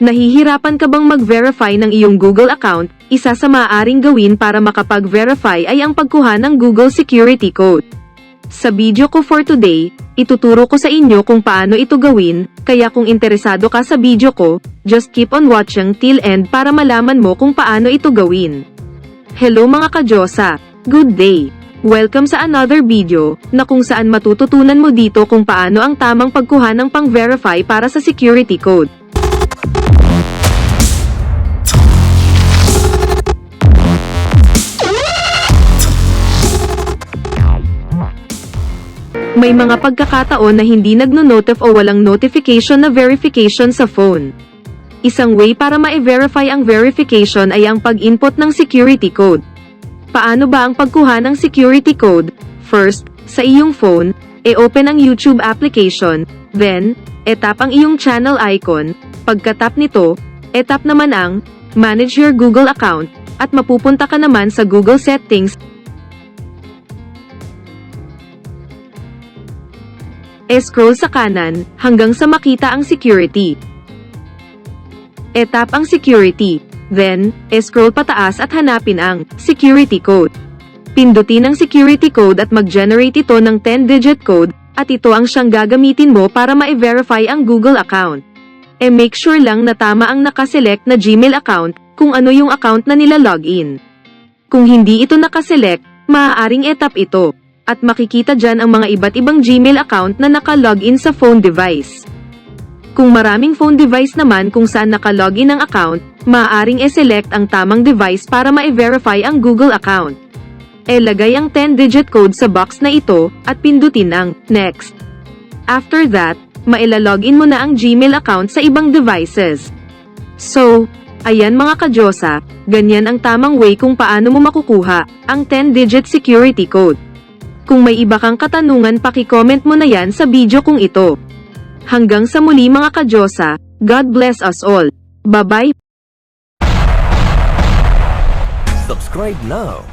Nahihirapan ka bang mag-verify ng iyong Google account? Isa sa maaaring gawin para makapag-verify ay ang pagkuha ng Google Security Code. Sa video ko for today, ituturo ko sa inyo kung paano ito gawin, kaya kung interesado ka sa video ko, just keep on watching till end para malaman mo kung paano ito gawin. Hello mga kadyosa! Good day! Welcome sa another video, na kung saan matututunan mo dito kung paano ang tamang pagkuha ng pang-verify para sa security code. May mga pagkakataon na hindi nagno-notif o walang notification na verification sa phone. Isang way para ma-verify ang verification ay ang pag-input ng security code. Paano ba ang pagkuha ng security code? First, sa iyong phone, e-open ang YouTube application, then, e-tap ang iyong channel icon, pagka-tap nito, e-tap naman ang Manage your Google account, at mapupunta ka naman sa Google Settings, e-scroll sa kanan, hanggang sa makita ang security. E-tap ang security. Then, e-scroll pataas at hanapin ang security code. Pindutin ang security code at mag-generate ito ng 10-digit code, at ito ang siyang gagamitin mo para ma-verify ang Google account. E make sure lang na tama ang nakaselect na Gmail account, kung ano yung account na nila login. Kung hindi ito nakaselect, maaaring etap ito, at makikita dyan ang mga iba't ibang Gmail account na naka-login sa phone device. Kung maraming phone device naman kung saan naka-login ang account, maaaring e-select ang tamang device para ma-verify ang Google account. E lagay ang 10-digit code sa box na ito, at pindutin ang Next. After that, mailalogin mo na ang Gmail account sa ibang devices. So, ayan mga kadyosa, ganyan ang tamang way kung paano mo makukuha ang 10-digit security code. Kung may iba kang katanungan paki-comment mo na yan sa video kong ito. Hanggang sa muli mga kadyosa, God bless us all. Bye-bye! Subscribe now